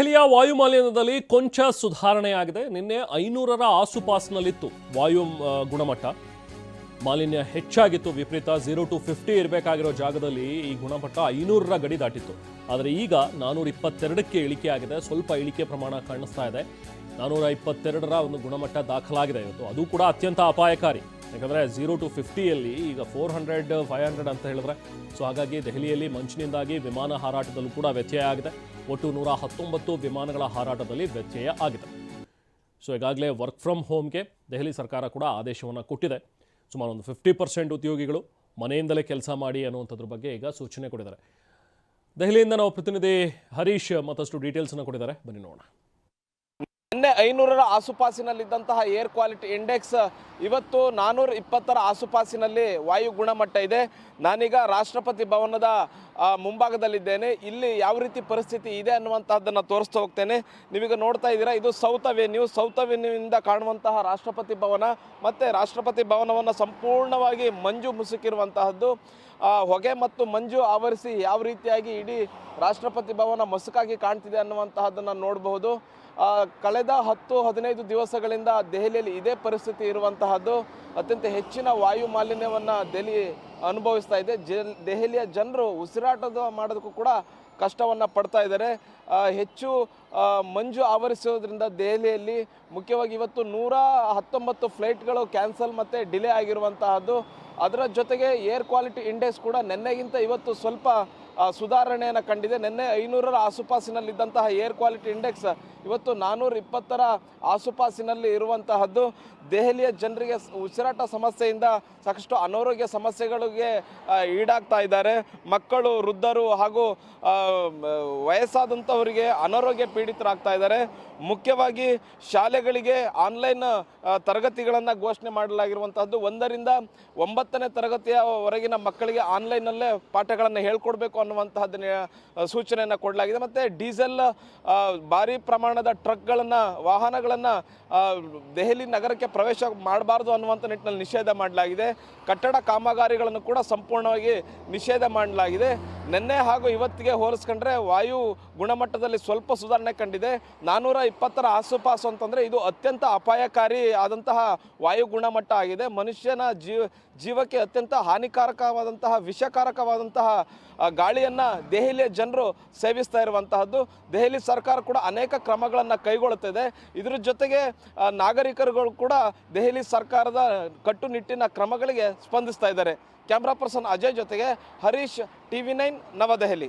ದೆಹಲಿಯ ವಾಯುಮಾಲಿನ್ಯದಲ್ಲಿ ಕೊಂಚ ಸುಧಾರಣೆಯಾಗಿದೆ. ನಿನ್ನೆ ಐನೂರರ ಆಸುಪಾಸಿನಲ್ಲಿತ್ತು ವಾಯು ಗುಣಮಟ್ಟ. ಮಾಲಿನ್ಯ ಹೆಚ್ಚಾಗಿತ್ತು, ವಿಪರೀತ. ಝೀರೋ ಟು ಫಿಫ್ಟಿ ಇರಬೇಕಾಗಿರೋ ಜಾಗದಲ್ಲಿ ಈ ಗುಣಮಟ್ಟ ಐನೂರರ ಗಡಿ ದಾಟಿತ್ತು. ಆದರೆ ಈಗ ನಾನೂರ ಇಪ್ಪತ್ತೆರಡಕ್ಕೆ ಇಳಿಕೆ ಆಗಿದೆ. ಸ್ವಲ್ಪ ಇಳಿಕೆ ಪ್ರಮಾಣ ಕಾಣಿಸ್ತಾ ಇದೆ. ನಾನೂರ ಇಪ್ಪತ್ತೆರಡರ ಒಂದು ಗುಣಮಟ್ಟ ದಾಖಲಾಗಿದೆ ಇವತ್ತು. ಅದು ಕೂಡ ಅತ್ಯಂತ ಅಪಾಯಕಾರಿ. ಯಾಕಂದರೆ ಝೀರೋ ಟು ಫಿಫ್ಟಿಯಲ್ಲಿ ಈಗ ಫೋರ್ ಹಂಡ್ರೆಡ್ ಫೈವ್ ಹಂಡ್ರೆಡ್ ಅಂತ ಹೇಳಿದ್ರೆ ಸೊ ಹಾಗಾಗಿ ದೆಹಲಿಯಲ್ಲಿ ಮಂಚಿನಿಂದಾಗಿ ವಿಮಾನ ಹಾರಾಟದಲ್ಲೂ ಕೂಡ ವ್ಯತ್ಯಯ ಆಗಿದೆ. ಒಟ್ಟು ನೂರ ಹತ್ತೊಂಬತ್ತು ವಿಮಾನಗಳ ಹಾರಾಟದಲ್ಲಿ ವ್ಯತ್ಯಯ ಆಗಿದೆ. ಸೊ ಈಗಾಗಲೇ ವರ್ಕ್ ಫ್ರಮ್ ಹೋಮ್ಗೆ ದೆಹಲಿ ಸರ್ಕಾರ ಕೂಡ ಆದೇಶವನ್ನು ಕೊಟ್ಟಿದೆ. ಸುಮಾರು ಒಂದು ಫಿಫ್ಟಿ ಪರ್ಸೆಂಟ್ ಉದ್ಯೋಗಿಗಳು ಮನೆಯಿಂದಲೇ ಕೆಲಸ ಮಾಡಿ ಅನ್ನುವಂಥದ್ರ ಬಗ್ಗೆ ಈಗ ಸೂಚನೆ ಕೊಟ್ಟಿದ್ದಾರೆ. ದೆಹಲಿಯಿಂದ ನಾವು ಪ್ರತಿನಿಧಿ ಹರೀಶ್ ಮತ್ತಷ್ಟು ಡೀಟೇಲ್ಸನ್ನು ಕೊಟ್ಟಿದ್ದಾರೆ. ಬನ್ನಿ ನೋಡೋಣ. ಐನೂರರ ಆಸುಪಾಸಿನಲ್ಲಿದ್ದಂತಹ ಏರ್ ಕ್ವಾಲಿಟಿ ಇಂಡೆಕ್ಸ್ ಇವತ್ತು ನಾನ್ನೂರ ಇಪ್ಪತ್ತರ ಆಸುಪಾಸಿನಲ್ಲಿ ವಾಯು ಗುಣಮಟ್ಟ ಇದೆ. ನಾನೀಗ ರಾಷ್ಟ್ರಪತಿ ಭವನದ ಮುಂಭಾಗದಲ್ಲಿದ್ದೇನೆ. ಇಲ್ಲಿ ಯಾವ ರೀತಿ ಪರಿಸ್ಥಿತಿ ಇದೆ ಅನ್ನುವಂತಹದ್ದನ್ನು ತೋರಿಸ್ತಾ ಹೋಗ್ತೇನೆ. ನೀವೀಗ ನೋಡ್ತಾ ಇದ್ದೀರಾ, ಇದು ಸೌತ್ ಅವೆನ್ಯೂ ಸೌತ್ ಅವೆನ್ಯೂಯಿಂದ ಕಾಣುವಂತಹ ರಾಷ್ಟ್ರಪತಿ ಭವನ ಮತ್ತು ರಾಷ್ಟ್ರಪತಿ ಭವನವನ್ನು ಸಂಪೂರ್ಣವಾಗಿ ಮಂಜು ಮುಸುಕಿರುವಂತಹದ್ದು. ಹೊಗೆ ಮತ್ತು ಮಂಜು ಆವರಿಸಿ ಯಾವ ರೀತಿಯಾಗಿ ಇಡೀ ರಾಷ್ಟ್ರಪತಿ ಭವನ ಮಸುಕಾಗಿ ಕಾಣ್ತಿದೆ ಅನ್ನುವಂತಹದ್ದನ್ನು ನೋಡಬಹುದು. ಕಳೆದ ಹತ್ತು, ಹದಿನೈದು ದಿವಸಗಳಿಂದ ದೆಹಲಿಯಲ್ಲಿ ಇದೇ ಪರಿಸ್ಥಿತಿ ಇರುವಂತಹದ್ದು. ಅತ್ಯಂತ ಹೆಚ್ಚಿನ ವಾಯು ಮಾಲಿನ್ಯವನ್ನು ದೆಹಲಿ ಅನುಭವಿಸ್ತಾ ಇದೆ. ದೆಹಲಿಯ ಜನರು ಉಸಿರಾಟದ ಮಾಡೋದಕ್ಕೂ ಕೂಡ ಕಷ್ಟವನ್ನು ಪಡ್ತಾ ಇದ್ದಾರೆ. ಹೆಚ್ಚು ಮಂಜು ಆವರಿಸೋದ್ರಿಂದ ದೆಹಲಿಯಲ್ಲಿ ಮುಖ್ಯವಾಗಿ ಇವತ್ತು ನೂರ ಹತ್ತೊಂಬತ್ತು ಫ್ಲೈಟ್ಗಳು ಕ್ಯಾನ್ಸಲ್ ಮತ್ತು ಡಿಲೇ ಆಗಿರುವಂತಹದ್ದು. ಅದರ ಜೊತೆಗೆ ಏರ್ ಕ್ವಾಲಿಟಿ ಇಂಡೆಕ್ಸ್ ಕೂಡ ನಿನ್ನೆಗಿಂತ ಇವತ್ತು ಸ್ವಲ್ಪ ಸುಧಾರಣೆಯನ್ನು ಕಂಡಿದೆ. ನಿನ್ನೆ ಐನೂರರ ಆಸುಪಾಸಿನಲ್ಲಿದ್ದಂತಹ ಏರ್ ಕ್ವಾಲಿಟಿ ಇಂಡೆಕ್ಸ್ ಇವತ್ತು ನಾನ್ನೂರ ಇಪ್ಪತ್ತರ ಆಸುಪಾಸಿನಲ್ಲಿ ಇರುವಂತಹದ್ದು. ದೆಹಲಿಯ ಜನರಿಗೆ ಉಸಿರಾಟ ಸಮಸ್ಯೆಯಿಂದ ಸಾಕಷ್ಟು ಅನಾರೋಗ್ಯ ಸಮಸ್ಯೆಗಳಿಗೆ ಈಡಾಗ್ತಾ ಇದ್ದಾರೆ. ಮಕ್ಕಳು, ವೃದ್ಧರು ಹಾಗೂ ವಯಸ್ಸಾದಂಥವರಿಗೆ ಅನಾರೋಗ್ಯ ಪೀಡಿತರಾಗ್ತಾ ಇದ್ದಾರೆ. ಮುಖ್ಯವಾಗಿ ಶಾಲೆಗಳಿಗೆ ಆನ್ಲೈನ್ ತರಗತಿಗಳನ್ನು ಘೋಷಣೆ ಮಾಡಲಾಗಿರುವಂತಹದ್ದು. ಒಂದರಿಂದ ಒಂಬತ್ತನೇ ತರಗತಿಯವರೆಗಿನ ಮಕ್ಕಳಿಗೆ ಆನ್ಲೈನಲ್ಲೇ ಪಾಠಗಳನ್ನು ಹೇಳ್ಕೊಡ್ಬೇಕು ಅನ್ನುವಂತಹದ್ದನ್ನ ಸೂಚನೆಯನ್ನು ಕೊಡಲಾಗಿದೆ. ಮತ್ತು ಡೀಸೆಲ್ ಭಾರಿ ಪ್ರಮಾಣದ ಟ್ರಕ್ಗಳನ್ನು, ವಾಹನಗಳನ್ನು ದೆಹಲಿ ನಗರಕ್ಕೆ ಪ್ರವೇಶ ಮಾಡಬಾರ್ದು ಅನ್ನುವಂಥ ನಿಟ್ಟಿನಲ್ಲಿ ನಿಷೇಧ ಮಾಡಲಾಗಿದೆ. ಕಟ್ಟಡ ಕಾಮಗಾರಿಗಳನ್ನು ಕೂಡ ಸಂಪೂರ್ಣವಾಗಿ ನಿಷೇಧ ಮಾಡಲಾಗಿದೆ. ನಿನ್ನೆ ಹಾಗೂ ಇವತ್ತಿಗೆ ಹೋಲಿಸ್ಕೊಂಡ್ರೆ ವಾಯು ಗುಣಮಟ್ಟದಲ್ಲಿ ಸ್ವಲ್ಪ ಸುಧಾರಣೆ ಕಂಡಿದೆ. ನಾನ್ನೂರ ಇಪ್ಪತ್ತರ ಆಸುಪಾಸು ಅಂತಂದರೆ ಇದು ಅತ್ಯಂತ ಅಪಾಯಕಾರಿ ಆದಂತಹ ವಾಯು ಗುಣಮಟ್ಟ ಆಗಿದೆ. ಮನುಷ್ಯನ ಜೀವ ಜೀವಕ್ಕೆ ಅತ್ಯಂತ ಹಾನಿಕಾರಕವಾದಂತಹ, ವಿಷಕಾರಕವಾದಂತಹ ಗಾಳಿಯನ್ನು ದೆಹಲಿಯ ಜನರು ಸೇವಿಸ್ತಾ ಇರುವಂತಹದ್ದು. ದೆಹಲಿ ಸರ್ಕಾರ ಕೂಡ ಅನೇಕ ಕ್ರಮಗಳನ್ನು ಕೈಗೊಳ್ಳುತ್ತಿದೆ. ಇದರ ಜೊತೆಗೆ ನಾಗರಿಕರುಗಳು ಕೂಡ ದೆಹಲಿ ಸರ್ಕಾರದ ಕಟ್ಟುನಿಟ್ಟಿನ ಕ್ರಮಗಳಿಗೆ ಸ್ಪಂದಿಸ್ತಾ ಇದ್ದಾರೆ. ಕ್ಯಾಮ್ರಾ ಪರ್ಸನ್ ಅಜಯ್ ಜೊತೆಗೆ ಹರೀಶ್ ಟಿವಿ ನೈನ್ ನವದೆಹಲಿ.